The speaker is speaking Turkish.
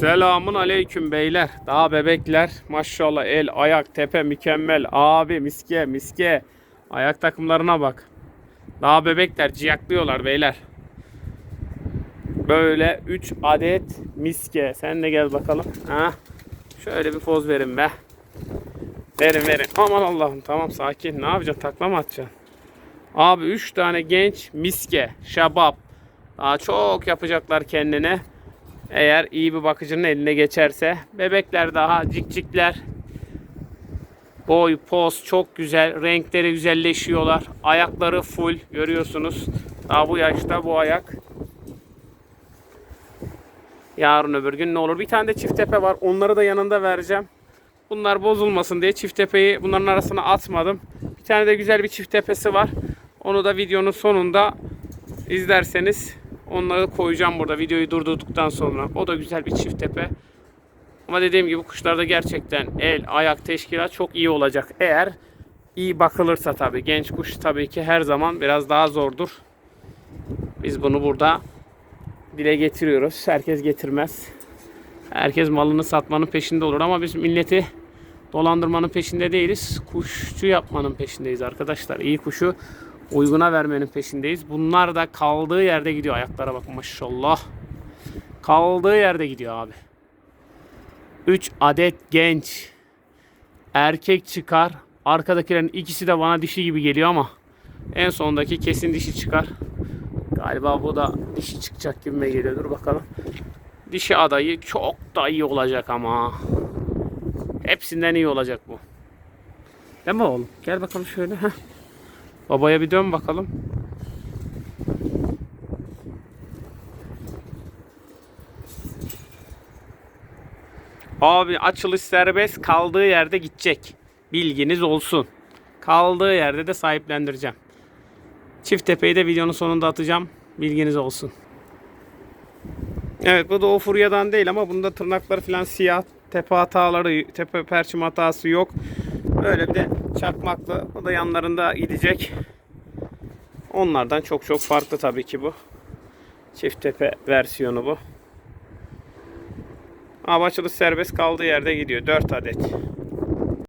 Selamun aleyküm beyler. Daha bebekler. Maşallah el, ayak, tepe mükemmel. Abi miske, miske. Ayak takımlarına bak. Daha bebekler ciyaklıyorlar beyler. Böyle 3 adet miske. Sen de gel bakalım. Ha? Şöyle bir poz verin be. Verin verin. Aman Allah'ım tamam sakin. Ne yapacaksın? Takla mı atacaksın? Abi 3 tane genç miske, şabap. Daha çok yapacaklar kendine. Eğer iyi bir bakıcının eline geçerse. Bebekler daha cikcikler. Boy, poz çok güzel. Renkleri güzelleşiyorlar. Ayakları full. Görüyorsunuz. Daha bu yaşta bu ayak. Yarın öbür gün ne olur. Bir tane de çift tepe var. Onları da yanında vereceğim. Bunlar bozulmasın diye çift tepeyi bunların arasına atmadım. Bir tane de güzel bir çift tepesi var. Onu da videonun sonunda izlerseniz onları koyacağım burada videoyu durdurduktan sonra. O da güzel bir çift tepe. Ama dediğim gibi kuşlarda gerçekten el, ayak, teşkilat çok iyi olacak. Eğer iyi bakılırsa tabii. Genç kuş tabii ki her zaman biraz daha zordur. Biz bunu burada dile getiriyoruz. Herkes getirmez. Herkes malını satmanın peşinde olur ama biz milleti dolandırmanın peşinde değiliz. Kuşçu yapmanın peşindeyiz arkadaşlar. İyi kuşu uyguna vermenin peşindeyiz. Bunlar da kaldığı yerde gidiyor. Ayaklara bakın maşallah. Kaldığı yerde gidiyor abi. 3 adet genç erkek çıkar. Arkadakilerin ikisi de bana dişi gibi geliyor ama en sondaki kesin dişi çıkar. Galiba bu da dişi çıkacak gibime geliyor. Dur bakalım. Dişi adayı çok da iyi olacak ama. Hepsinden iyi olacak bu. Değil mi oğlum? Gel bakalım şöyle. Heh. Babaya bir dön bakalım. Abi açılış serbest kaldığı yerde gidecek. Bilginiz olsun. Kaldığı yerde de sahiplendireceğim. Çift tepeyi de videonun sonunda atacağım. Bilginiz olsun. Evet bu da o furyadan değil ama bunda tırnakları falan siyah. Tepe hataları, tepe perçim hatası yok. Böyle bir de çakmaklı. O da yanlarında gidecek. Onlardan çok çok farklı tabii ki bu. Çift tepe versiyonu bu. Ama açılış serbest kaldığı yerde gidiyor. 4 adet.